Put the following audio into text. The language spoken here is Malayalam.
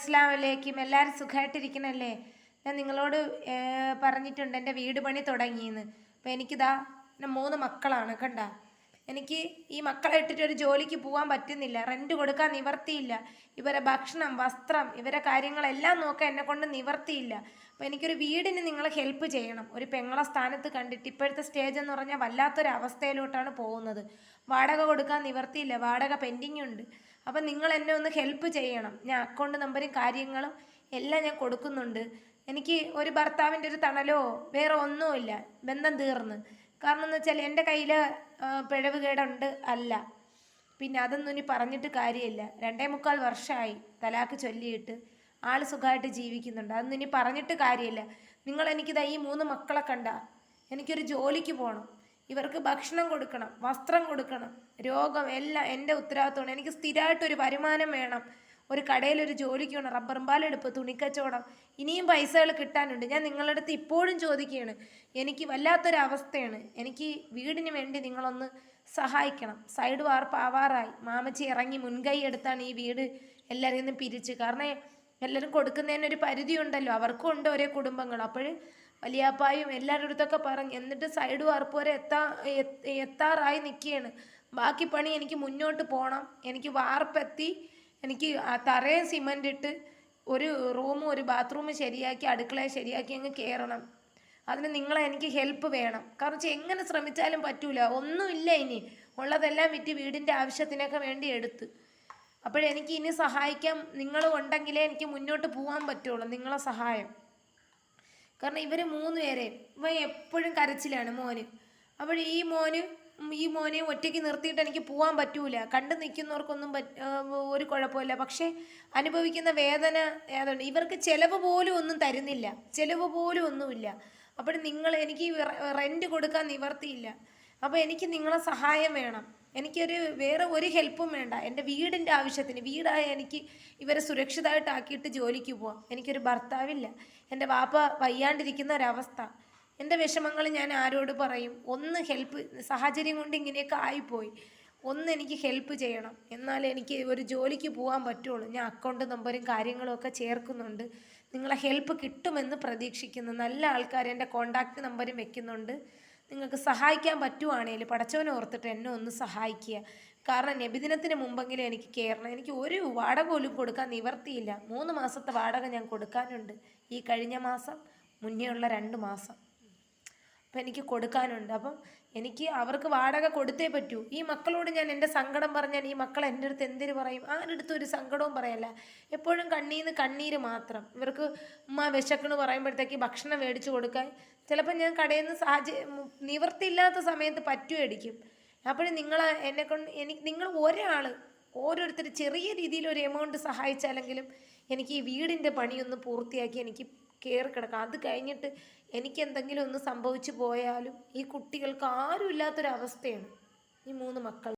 അസ്ലാമലേക്കും എല്ലാവരും സുഖമായിട്ടിരിക്കണല്ലേ ഞാൻ നിങ്ങളോട് പറഞ്ഞിട്ടുണ്ട് എന്റെ വീട് പണി തുടങ്ങിയെന്ന്. അപ്പോൾ എനിക്കിതാ മൂന്ന് മക്കളാണ് കണ്ട? എനിക്ക് ഈ മക്കളെ ഇട്ടിട്ട് ഒരു ജോലിക്ക് പോകാൻ പറ്റുന്നില്ല റെന്റ് കൊടുക്കാൻ നിവർത്തിയില്ല. ഇവരെ ഭക്ഷണം വസ്ത്രം ഇവരെ കാര്യങ്ങളെല്ലാം നോക്കാൻ എന്നെ കൊണ്ട് നിവർത്തിയില്ല. അപ്പോൾ എനിക്കൊരു വീടിന് നിങ്ങൾ ഹെൽപ്പ് ചെയ്യണം. ഒരു പെങ്ങളെ സ്ഥാനത്ത് കണ്ടിട്ട് ഇപ്പോഴത്തെ സ്റ്റേജ് എന്ന് പറഞ്ഞാൽ വല്ലാത്തൊരു അവസ്ഥയിലോട്ടാണ് പോകുന്നത്. വാടക കൊടുക്കാൻ നിവർത്തിയില്ല വാടക പെൻഡിങ് ഉണ്ട്. അപ്പം നിങ്ങൾ എന്നെ ഒന്ന് ഹെൽപ്പ് ചെയ്യണം. ഞാൻ അക്കൗണ്ട് നമ്പറും കാര്യങ്ങളും എല്ലാം ഞാൻ കൊടുക്കുന്നുണ്ട്. എനിക്ക് ഒരു ഭർത്താവിന്റെ ഒരു തണലോ വേറെ ഒന്നുമില്ല. ബന്ധം തീർന്ന്. കാരണം എന്ന് വെച്ചാൽ എന്റെ കയ്യിൽ പിഴവ് കേടുണ്ട് അല്ല. പിന്നെ അതൊന്നും ഇനി പറഞ്ഞിട്ട് കാര്യമില്ല. രണ്ടേ മുക്കാൽ വർഷമായി തലാക്ക് ചൊല്ലിയിട്ട് ആൾ സുഖമായിട്ട് ജീവിക്കുന്നുണ്ട്. അതൊന്നും ഇനി പറഞ്ഞിട്ട് കാര്യമില്ല. നിങ്ങൾ എനിക്കിതാ ഈ മൂന്ന് മക്കളെ കണ്ട എനിക്കൊരു ജോലിക്ക് പോകണം ഇവർക്ക് ഭക്ഷണം കൊടുക്കണം വസ്ത്രം കൊടുക്കണം രോഗം എല്ലാം എന്റെ ഉത്തരവാദിത്തമാണ് എനിക്ക് സ്ഥിരമായിട്ടൊരു വരുമാനം വേണം. ഒരു കടയിൽ ഒരു ജോലിക്ക് വേണം റബ്ബറും പാലെടുപ്പ് തുണിക്കച്ചവടം ഇനിയും പൈസകൾ കിട്ടാനുണ്ട്. ഞാൻ നിങ്ങളുടെ അടുത്ത് ഇപ്പോഴും ചോദിക്കുകയാണ് എനിക്ക് വല്ലാത്തൊരു അവസ്ഥയാണ് എനിക്ക് വീടിന് വേണ്ടി നിങ്ങളൊന്ന് സഹായിക്കണം. സൈഡ് വാർപ്പ് ആവാറായി. മാമച്ചി ഇറങ്ങി മുൻകൈ എടുത്താണ് ഈ വീട് എല്ലാവരെയും നിന്നും പിരിച്ച്. കാരണം എല്ലാവരും കൊടുക്കുന്നതിന് ഒരു പരിധി ഉണ്ടല്ലോ അവർക്കും ഉണ്ട് ഒരേ കുടുംബങ്ങൾ. അപ്പോൾ വലിയാപ്പായും എല്ലാവരുടെ അടുത്തൊക്കെ പറഞ്ഞു എന്നിട്ട് സൈഡ് വാർപ്പ് വരെ എത്ത- എത്താറായി നിൽക്കുകയാണ്. ബാക്കി പണി എനിക്ക് മുന്നോട്ട് പോകണം. എനിക്ക് വാർപ്പെത്തി എനിക്ക് ആ തറയും സിമന്റ് ഇട്ട് ഒരു റൂമും ഒരു ബാത്റൂമും ശരിയാക്കി അടുക്കളയെ ശരിയാക്കി അങ്ങ് കയറണം അതിന് നിങ്ങളെ എനിക്ക് ഹെൽപ്പ് വേണം. കാരണം എങ്ങനെ ശ്രമിച്ചാലും പറ്റൂല. ഒന്നുമില്ല ഇനി. ഉള്ളതെല്ലാം വിറ്റ് വീടിന്റെ ആവശ്യത്തിനൊക്കെ വേണ്ടി എടുത്ത്. അപ്പോഴെനിക്ക് ഇനി സഹായിക്കാൻ നിങ്ങൾ ഉണ്ടെങ്കിലേ എനിക്ക് മുന്നോട്ട് പോകാൻ പറ്റുള്ളൂ. നിങ്ങളെ സഹായം. കാരണം ഇവർ മൂന്ന് പേരെ. ഇവ എപ്പോഴും കരച്ചിലാണ് മോന്. അപ്പോൾ ഈ മോന് ഈ മോനെ ഒറ്റയ്ക്ക് നിർത്തിയിട്ട് എനിക്ക് പോകാൻ പറ്റൂല. കണ്ടു നിൽക്കുന്നവർക്കൊന്നും ഒരു കുഴപ്പമില്ല. പക്ഷേ അനുഭവിക്കുന്ന വേദന ഏതുണ്ട്? ഇവർക്ക് ചിലവ് പോലും ഒന്നും തരുന്നില്ല. ചിലവ് പോലും ഒന്നുമില്ല. അപ്പോൾ നിങ്ങൾ എനിക്ക് റെന്റ് കൊടുക്കാൻ നിവർത്തിയില്ല. അപ്പോൾ എനിക്ക് നിങ്ങളെ സഹായം വേണം. എനിക്കൊരു വേറെ ഒരു ഹെൽപ്പും വേണ്ട. എന്റെ വീടിന്റെ ആവശ്യത്തിന് വീടായ എനിക്ക് ഇവരെ സുരക്ഷിതമായിട്ടാക്കിയിട്ട് ജോലിക്ക് പോവാം. എനിക്കൊരു ഭർത്താവില്ല. എന്റെ വാപ്പ വയ്യാണ്ടിരിക്കുന്ന ഒരവസ്ഥ. എന്റെ വിഷമങ്ങൾ ഞാൻ ആരോട് പറയും? ഒന്ന് ഹെൽപ്പ് സാഹചര്യം കൊണ്ട് ഇങ്ങനെയൊക്കെ ആയിപ്പോയി. ഒന്ന് എനിക്ക് ഹെൽപ്പ് ചെയ്യണം. എന്നാൽ എനിക്ക് ഒരു ജോലിക്ക് പോകാൻ പറ്റുള്ളൂ. ഞാൻ അക്കൗണ്ട് നമ്പറും കാര്യങ്ങളും ഒക്കെ ചേർക്കുന്നുണ്ട്. നിങ്ങളെ ഹെൽപ്പ് കിട്ടുമെന്ന് പ്രതീക്ഷിക്കുന്നു. നല്ല ആൾക്കാർ എന്റെ കോണ്ടാക്ട് നമ്പറും വെക്കുന്നുണ്ട്. നിങ്ങൾക്ക് സഹായിക്കാൻ പറ്റുവാണെങ്കിൽ പടച്ചവനെ ഓർത്തിട്ട് എന്നെ ഒന്ന് സഹായിക്കുക. കാരണം നബിദിനത്തിന് മുമ്പെങ്കിലും എനിക്ക് കയറണം എനിക്ക് ഒരു വാടക പോലും കൊടുക്കാൻ നിവർത്തിയില്ല. മൂന്ന് മാസത്തെ വാടക ഞാൻ കൊടുക്കാനുണ്ട്. ഈ കഴിഞ്ഞ മാസം മുന്നേ ഉള്ള രണ്ട് മാസം. അപ്പം എനിക്ക് കൊടുക്കാനുണ്ട്. അപ്പം എനിക്ക് അവർക്ക് വാടക കൊടുത്തേ പറ്റൂ. ഈ മക്കളോട് ഞാൻ എന്റെ സങ്കടം പറഞ്ഞാൽ ഈ മക്കൾ എന്റെ അടുത്ത് എന്തിനു പറയും? ആരുടെ അടുത്ത് ഒരു സങ്കടവും പറയല്ല. എപ്പോഴും കണ്ണീന്ന് കണ്ണീര് മാത്രം. ഇവർക്ക് ഉമ്മ വിശക്കണ് പറയുമ്പോഴത്തേക്ക് ഭക്ഷണം മേടിച്ചു കൊടുക്കാൻ. ചിലപ്പോൾ ഞാൻ കടയിൽ നിന്ന് സാഹചര്യം നിവർത്തിയില്ലാത്ത സമയത്ത് പറ്റുമായിരിക്കും അപ്പോഴും നിങ്ങൾ എന്നെ കൊണ്ട് എനിക്ക് നിങ്ങൾ ഒരാൾ ഓരോരുത്തർ ചെറിയ രീതിയിൽ ഒരു എമൗണ്ട് സഹായിച്ചാലെങ്കിലും എനിക്ക് ഈ വീടിന്റെ പണിയൊന്ന് പൂർത്തിയാക്കി എനിക്ക് കയറി കിടക്കാം അത് കഴിഞ്ഞിട്ട് എനിക്ക് എന്തെങ്കിലും ഒന്ന് സംഭവിച്ചു പോയാലും ഈ കുട്ടികൾക്ക് ആരും ഇല്ലാത്തൊരവസ്ഥയാണ് ഈ മൂന്ന് മക്കൾ.